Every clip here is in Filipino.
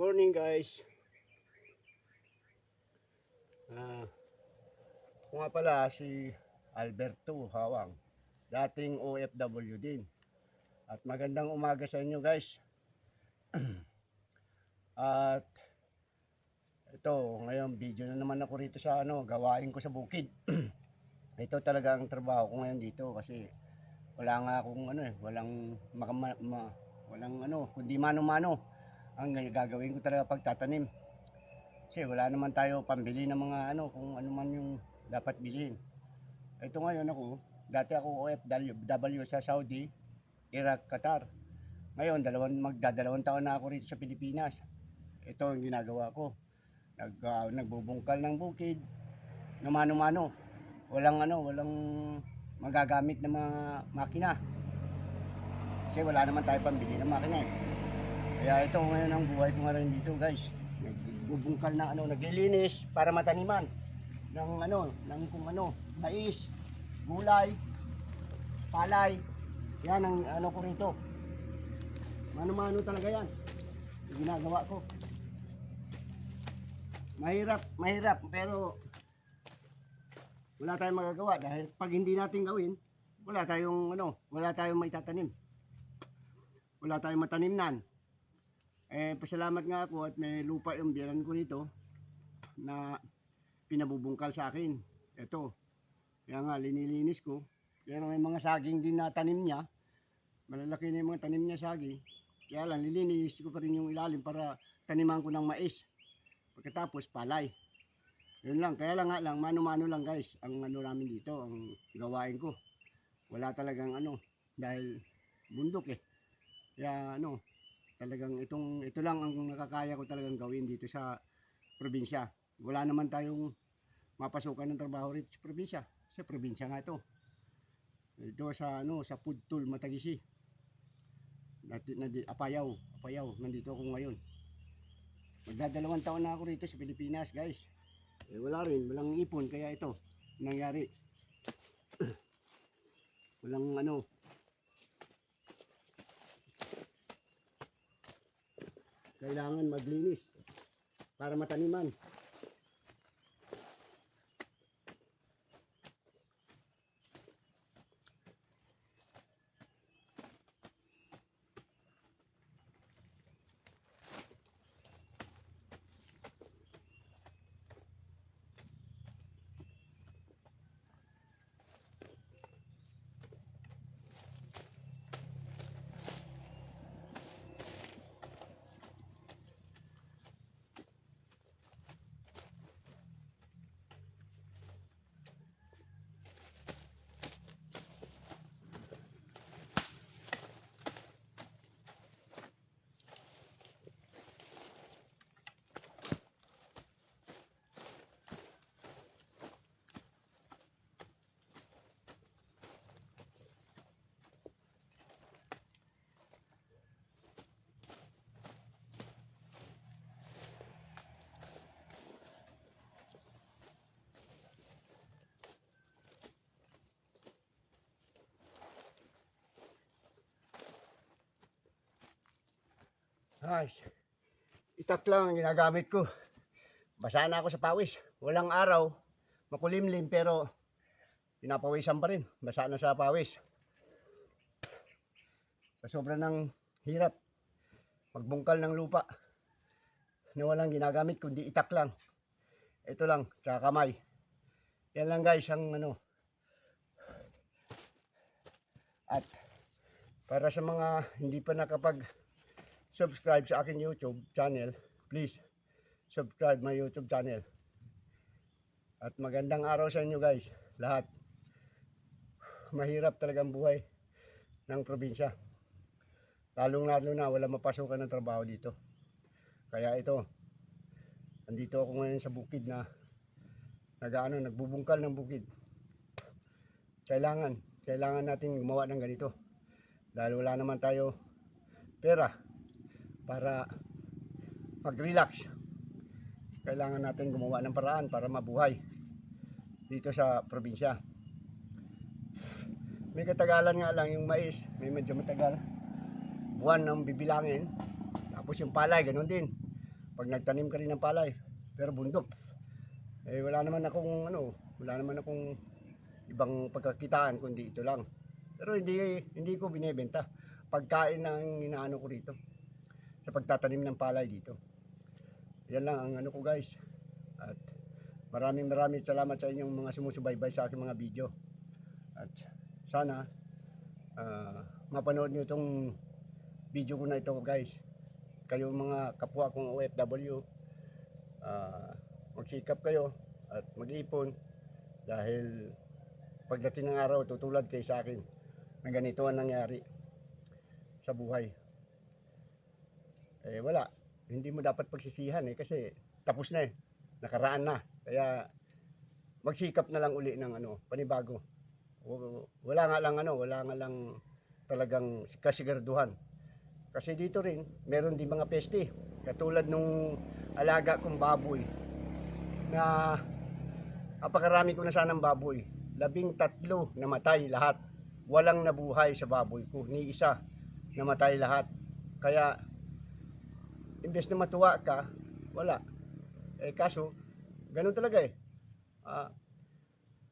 morning guys. Ah, ako nga pala si Alberto Hawang, dating OFW din. At magandang umaga sa inyo guys. At ito, ngayon video na naman ako rito sa ano, gawain ko sa bukid. ito talaga ang trabaho ko ngayon dito kasi wala nga akong ano eh, walang makama, ma, walang ano, kundi mano-mano ang gagawin ko talaga pagtatanim. Kasi wala naman tayo pambili ng mga ano, kung ano man yung dapat bilhin. Ito ngayon ako, dati ako OFW sa Saudi, Iraq, Qatar. Ngayon, dalawang, magdadalawang taon na ako rito sa Pilipinas. Ito ang ginagawa ko. Nag, ah, nagbubungkal ng bukid, na mano-mano. Walang ano, walang magagamit ng mga makina. Kasi wala naman tayo pambili ng makina eh. Kaya ito ngayon ang buhay ko nga rin dito guys. Nagbubungkal ng ano, naglilinis para mataniman ng ano, ng kung ano, mais, gulay, palay. Yan ang ano ko rito. Mano-mano talaga yan. Ginagawa ko. Mahirap, mahirap, pero wala tayong magagawa dahil pag hindi natin gawin, wala tayong ano, wala tayong maitatanim. Wala tayong matanimnan. Eh, pasalamat nga ako at may lupa yung biyanan ko nito na pinabubungkal sa akin. Ito. Kaya nga, linilinis ko. Pero may mga saging din na tanim niya. Malalaki na yung mga tanim niya saging. Kaya lang, lilinis ko pa rin yung ilalim para taniman ko ng mais. Pagkatapos, palay. Yun lang. Kaya lang nga lang, mano-mano lang guys. Ang ano namin dito, ang gawain ko. Wala talagang ano, dahil bundok eh. Kaya ano, talagang itong ito lang ang nakakaya ko talagang gawin dito sa probinsya. Wala naman tayong mapasukan ng trabaho rito sa probinsya. Sa probinsya nga ito. Ito sa ano sa Pudtul Matagisi. Nati, nadi, Apayaw, Apayaw, nandito ako ngayon. Magdadalawang taon na ako rito sa Pilipinas, guys. Eh, wala rin, walang ipon kaya ito nangyari. walang ano, kailangan maglinis para mataniman. Ay, itak lang ang ginagamit ko. Basa na ako sa pawis. Walang araw, makulimlim pero pinapawisan pa rin. Basa na sa pawis. Sa sobra ng hirap, magbungkal ng lupa na walang ginagamit kundi itak lang. Ito lang, tsaka kamay. Yan lang guys ang ano. At para sa mga hindi pa nakapag subscribe sa akin YouTube channel, please subscribe my YouTube channel. At magandang araw sa inyo guys, lahat. Mahirap talagang buhay ng probinsya. Lalong lalo na wala mapasukan ng trabaho dito. Kaya ito, andito ako ngayon sa bukid na nagaano, nagbubungkal ng bukid. Kailangan, kailangan natin gumawa ng ganito. Dahil wala naman tayo pera para mag-relax. Kailangan natin gumawa ng paraan para mabuhay dito sa probinsya. May katagalan nga lang yung mais, may medyo matagal. Buwan ng bibilangin. Tapos yung palay, ganun din. pag nagtanim ka rin ng palay, pero bundok. Eh wala naman akong ano, wala naman akong ibang pagkakitaan kundi ito lang. Pero hindi hindi ko binebenta. Pagkain ang inaano ko rito. Sa pagtatanim ng palay dito. Yan lang ang ano ko guys. At maraming maraming salamat sa inyong mga sumusubaybay sa aking mga video. At sana ah, mapanood nyo itong video ko na ito guys. Kayo mga kapwa kong OFW, ah, magsikap kayo at mag-ipon dahil pagdating ng araw tutulad kayo sa akin na ganito ang nangyari sa buhay. Eh wala, hindi mo dapat pagsisihan eh kasi tapos na eh, nakaraan na. Kaya magsikap na lang uli ng ano, panibago. Wala nga lang ano, wala nga lang talagang kasiguraduhan. Kasi dito rin, meron din mga peste. Katulad nung alaga kong baboy na apakarami ko na sanang baboy. Labing tatlo namatay lahat. Walang nabuhay sa baboy ko. Ni isa namatay lahat. Kaya, imbes na matuwa ka, wala. Eh kaso, ganun talaga eh. Ah,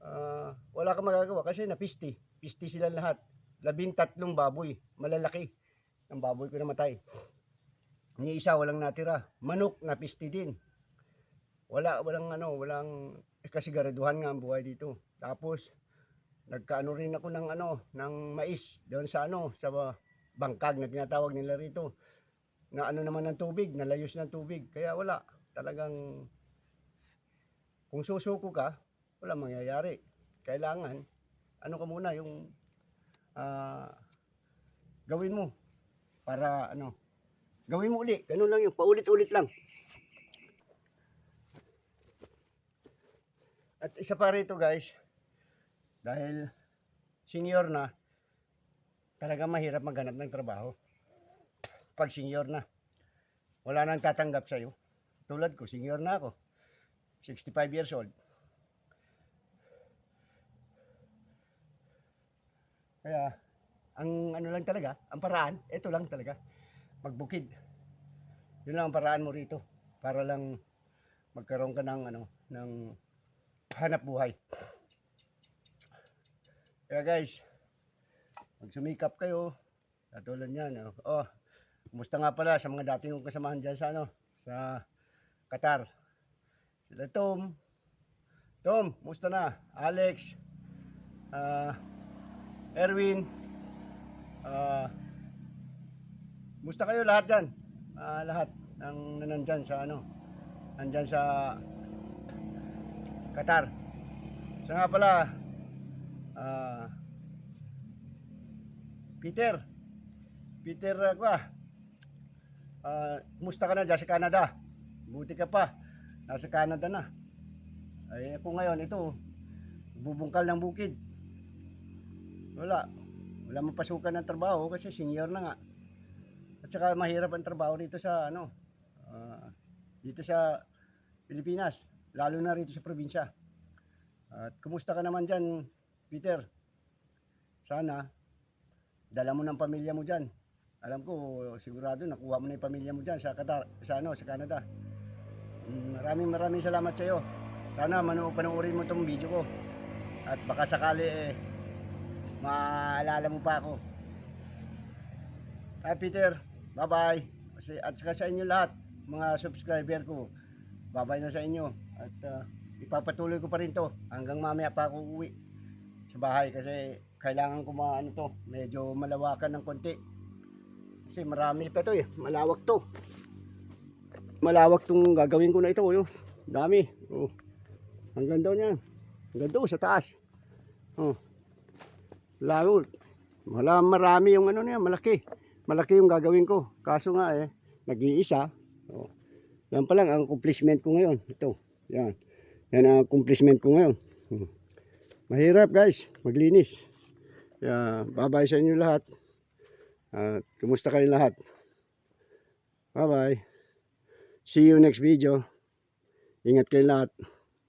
ah, wala kang magagawa kasi napisti. Pisti sila lahat. Labing tatlong baboy. Malalaki. Ang baboy ko namatay. Ni isa walang natira. Manok napisti din. Wala, walang ano, walang eh, kasi garaduhan nga ang buhay dito. Tapos nagkaano rin ako ng ano, ng mais doon sa ano, sa bangkag na tinatawag nila rito. Na ano naman ng tubig, nalayos ng tubig. Kaya wala, talagang kung susuko ka, wala mangyayari. Kailangan, ano ka muna, yung ah, gawin mo para ano, gawin mo uli. Ganun lang yung paulit-ulit lang. At isa pa rito guys, dahil senior na, talaga mahirap maghanap ng trabaho. Pag senior na, wala nang tatanggap sa'yo. Tulad ko, senior na ako. 65 years old. Kaya, ang ano lang talaga, ang paraan, ito lang talaga, magbukid. Yun lang ang paraan mo rito, para lang magkaroon ka ng ano, ng hanap buhay. Kaya guys, magsumikap kayo. Katulad niyan. Oh, oh kumusta nga pala sa mga dating kong kasamahan dyan sa ano, sa Qatar. Sila Tom. Tom, kumusta na? Alex, ah, Erwin, ah, kumusta kayo lahat dyan? Ah, lahat ng nanandyan sa ano, nandyan sa Qatar. So nga pala, ah, Peter, Peter uh, ah, kumusta ka na dyan sa Canada? Buti ka pa, nasa Canada na. Ay ako ngayon, ito, bubungkal ng bukid. Wala, wala mapasukan ng trabaho kasi senior na nga. At saka mahirap ang trabaho dito sa ano, ah, dito sa Pilipinas, lalo na rito sa probinsya. At kumusta ka naman dyan, Peter? Sana, dala mo ng pamilya mo dyan. Alam ko, sigurado nakuha mo na yung pamilya mo dyan sa, Qatar, sa, ano, sa Canada. Mm, Maraming maraming salamat sa iyo. Sana manu panoorin mo itong video ko. At baka sakali eh, maalala mo pa ako. Hi Peter, bye-bye. At saka sa inyo lahat, mga subscriber ko, bye-bye na sa inyo. At ah, ipapatuloy ko pa rin to hanggang mamaya pa ako uwi sa bahay kasi kailangan ko maano to, medyo malawakan ng konti. Kasi marami pa to eh, malawak to. Malawak tong gagawin ko na ito, oh, dami. Oh. Hanggang daw niyan. Hanggang doon sa taas. Oh. Lalo. Wala marami yung ano niya, malaki. Malaki yung gagawin ko. Kaso nga eh, nag-iisa. Oh. Yan pa lang ang accomplishment ko ngayon. Ito. Yan. Yan ang accomplishment ko ngayon. Hmm. Mahirap guys, maglinis. Kaya bye-bye sa inyo lahat. At kumusta kayong lahat? Bye-bye. See you next video. Ingat kayo lahat.